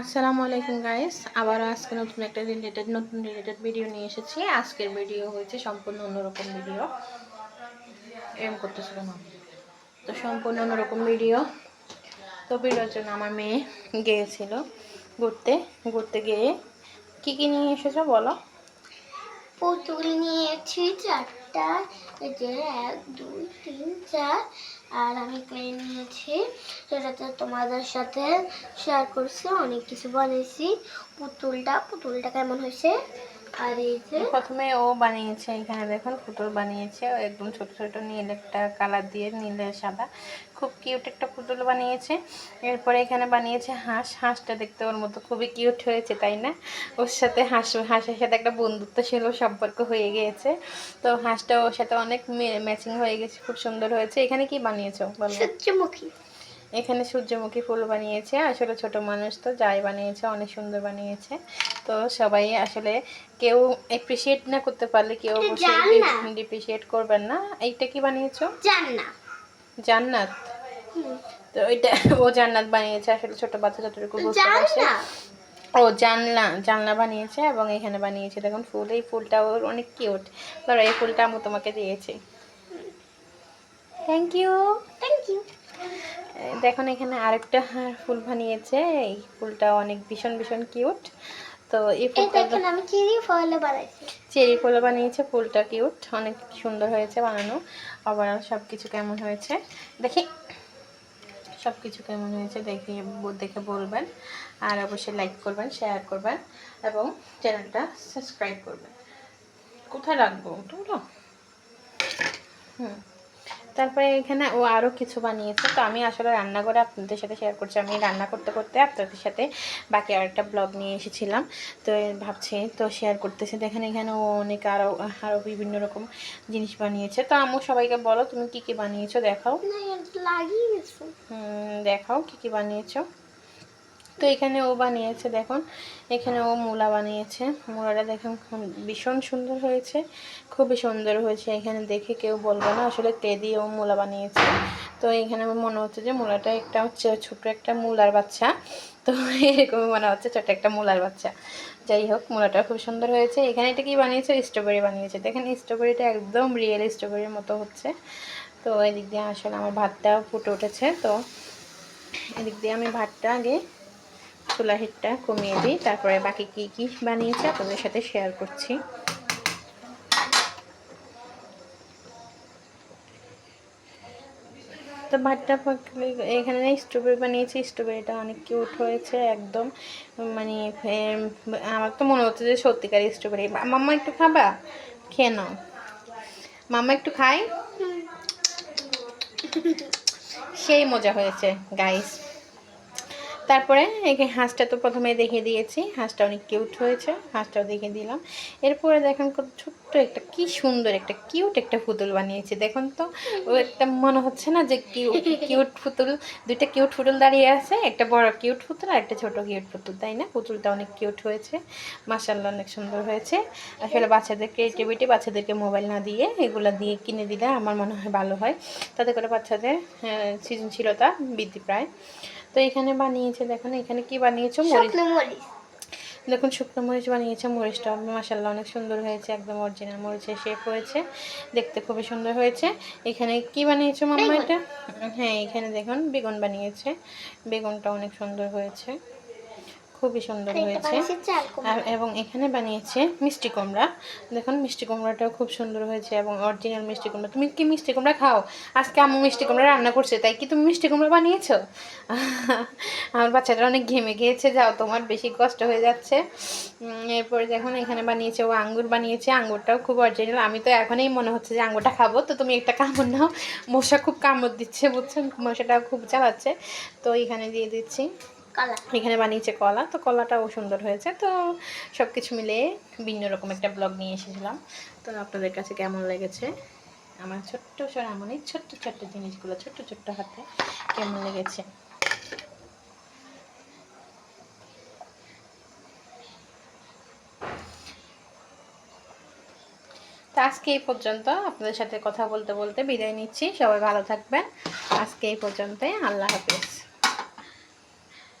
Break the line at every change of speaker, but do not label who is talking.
আসসালামু আলাইকুম গাইস আবার আজকে নতুন একটা রিলেটেড নতুন রিলেটেড ভিডিও নিয়ে এসেছি। আজকের ভিডিও হয়েছে সম্পূর্ণ অন্যরকম ভিডিও এরম করতেছিল না তো সম্পূর্ণ অন্যরকম ভিডিও তো ভিডিওর জন্য আমার মেয়ে গিয়েছিল ঘুরতে। ঘুরতে গিয়ে কি কি নিয়ে এসেছ বলো?
পুতুল নিয়েছি চারটা এক, দুই, তিন, চার আর আমি কিনে নিয়েছি, সেটাতে তোমাদের সাথে শেয়ার করছি, অনেক কিছু বানিয়েছি পুতুলটা পুতুলটা কেমন হয়েছে? আর এই যে
প্রথমে ও বানিয়েছে এখানে দেখুন পুতুল বানিয়েছে। একদম ছোট ছোট নীল একটা কালার দিয়ে নীলে সাদা। খুব কিউট একটা পুতুল বানিয়েছে। এরপরে এখানে বানিয়েছে হাঁস। হাঁসটা দেখতে ওর মতো খুবই কিউট হয়েছে তাই না? ওর সাথে হাঁস হাঁসের সাথে একটা বন্ধুত্বশীল সম্পর্ক হয়ে গিয়েছে। তো হাঁসটা ওর সাথে অনেক ম্যাচিং হয়ে গেছে খুব সুন্দর হয়েছে। এখানে কি বানিয়েছো বলো?
সূর্যমুখী।
এখানে সূর্যমুখী ফুল বানিয়েছে। আসলে ছোট মানুষ তো যাই বানিয়েছে অনেক সুন্দর বানিয়েছে। তো সবাই আসলে কেউ অ্যাপ্রিসিয়েট না করতে পারলে কেউ
এটা
ডিপ্রিসিয়েট করবেন না। এইটা কি বানিয়েছো?
জান না
জান্নাত তো ওইটা ও জান্নাত বানিয়েছে আসলে ছোট বাচ্চা যতটুকু বুঝতে পারছে। ও জানলা জানলা বানিয়েছে এবং এখানে বানিয়েছে। দেখুন ফুল এই ফুলটা ওর অনেক কিউট ধরো এই ফুলটা আমি তোমাকে দিয়েছি। থ্যাংক ইউ
থ্যাংক ইউ
দেখুন এখানে আরেকটা ফুল বানিয়েছে। এই ফুলটা অনেক ভীষণ ভীষণ কিউট তো এই ফুলটা
আমি চিনি ফলে বানাইছি।
চেরি ফুল বানিয়েছে ফুলটা কিউট অনেক সুন্দর হয়েছে বানানো। আবার সব কিছু কেমন হয়েছে? দেখি। সব কিছু কেমন হয়েছে দেখে দেখে বলবেন। আর অবশ্যই লাইক করবেন শেয়ার করবেন এবং চ্যানেলটা সাবস্ক্রাইব করবেন। কোথায় রাখব? ওটা হুম। তারপরে এখানে ও আরও কিছু বানিয়েছে। তো আমি আসলে রান্না করে আপনাদের সাথে শেয়ার করছি। আমি রান্না করতে করতে আপনাদের সাথে বাকি আরেকটা ব্লগ নিয়ে এসেছিলাম। তো ভাবছি তো শেয়ার করতেছে। দেখেন এখানে ও অনেক আরও আরও বিভিন্ন রকম জিনিস বানিয়েছে। তো আমু সবাইকে বলো তুমি কি কি বানিয়েছো? দেখাও।
না এটা লাগিয়ে গেছো
হুম, দেখাও কি কি বানিয়েছো। তো এখানে ও বানিয়েছে, দেখুন। এখানে ও মূলা বানিয়েছে। মূলাটা দেখুন ভীষণ সুন্দর হয়েছে। খুবই সুন্দর হয়েছে। এখানে দেখে কেউ বলবে না, আসলে তে দিয়ে ও মূলা বানিয়েছে। তো এখানে আমার মনে হচ্ছে যে মূলাটা একটা হচ্ছে ছোট একটা মূলার বাচ্চা। তো এরকমই মনে হচ্ছে ছোট একটা মূলার বাচ্চা। যাই হোক, মূলাটা খুব সুন্দর হয়েছে। এখানে এটা কি বানিয়েছে? স্ট্রবেরি বানিয়েছে। দেখেন স্ট্রবেরিটা একদম রিয়েল স্ট্রবেরির মতো হচ্ছে। তো এদিক দিয়ে আসলে আমার ভাতটা ফুটে উঠেছে। তো এদিক দিয়ে আমি ভাতটা আগে চুলা হিটটা কমিয়ে দিই। তারপরে বাকি কি কি বানিয়েছে আপনাদের সাথে শেয়ার করছি। তো ভাতটা এখানে স্ট্রবেরি বানিয়েছি। স্ট্রবেরিটা অনেক কিউট হয়েছে একদম। মানে আমার তো মনে হচ্ছে যে সত্যিকার স্ট্রবেরি মাম্মা একটু খাবা? খেয়ে নাও। মাম্মা একটু খাই? সেই মজা হয়েছে গাইস তারপরে এখানে হাঁসটা তো প্রথমে দেখে দিয়েছি। হাঁসটা অনেক কিউট হয়েছে, হাঁসটাও দেখে দিলাম। এরপরে দেখেন কত ছোট্ট একটা, কি সুন্দর একটা কিউট একটা পুতুল বানিয়েছে। দেখুন তো, ও একটা মনে হচ্ছে না যে কিউট কিউট পুতুল। দুইটা কিউট পুতুল দাঁড়িয়ে আছে, একটা বড় কিউট পুতুল আর একটা ছোট কিউট পুতুল, তাই না? পুতুলটা অনেক কিউট হয়েছে মাসাল্লাহ অনেক সুন্দর হয়েছে। আসলে বাচ্চাদের ক্রিয়েটিভিটি বাচ্চাদেরকে মোবাইল না দিয়ে এগুলো দিয়ে কিনে দিলে আমার মনে হয় ভালো হয়। তাতে করে বাচ্চাদের সৃজনশীলতা বৃদ্ধি পায়। তো এখানে বানিয়েছে দেখুন এখানে কি বানিয়েছো? মরিচ। দেখুন শুকনো মরিচ বানিয়েছে মরিচটা মাসাল্লাহ অনেক সুন্দর হয়েছে একদম অরিজিনাল মরিচে শেপ হয়েছে দেখতে খুবই সুন্দর হয়েছে। এখানে কি বানিয়েছো মাম্মা এটা? হ্যাঁ এখানে দেখুন বেগুন বানিয়েছে বেগুনটা অনেক সুন্দর হয়েছে। খুবই সুন্দর হয়েছে। এবং এখানে বানিয়েছে মিষ্টি কুমড়া। দেখুন মিষ্টি কুমড়াটাও খুব সুন্দর হয়েছে এবং অরিজিনাল মিষ্টি কুমড়া। তুমি কি মিষ্টি কুমড়া খাও? আজকে আমি মিষ্টি কুমড়া রান্না করছে তাই কি তুমি মিষ্টি কুমড়া বানিয়েছো? আমার বাচ্চাটা অনেক ঘেমে গিয়েছে যাও তোমার বেশি কষ্ট হয়ে যাচ্ছে। এরপরে দেখুন এখানে বানিয়েছে ও আঙ্গুর বানিয়েছে আঙ্গুরটাও খুব অরিজিনাল আমি তো এখনই মনে হচ্ছে যে আঙ্গুরটা খাব তো তুমি একটা কামড় নাও। মশা খুব কামড় দিচ্ছে বুঝছেন? মশাটা খুব চালাচ্ছে। তো এখানে দিয়ে দিচ্ছি। এখানে বানিয়েছে কলা, তো কলাটাও সুন্দর হয়েছে। তো সব কিছু মিলিয়ে ভিন্ন রকম একটা ব্লগ নিয়ে এসেছিলাম। তো আপনাদের কাছে কেমন লেগেছে? আমার ছোট্ট সোনামণির ছোট্ট ছোট্ট জিনিসগুলো, ছোট্ট ছোট্ট হাতে কেমন লেগেছে? তো আজকে এই পর্যন্ত আপনাদের সাথে কথা বলতে বলতে বিদায় নিচ্ছি। সবাই ভালো থাকবেন। আজকে এই পর্যন্তই। আল্লাহ হাফিজ।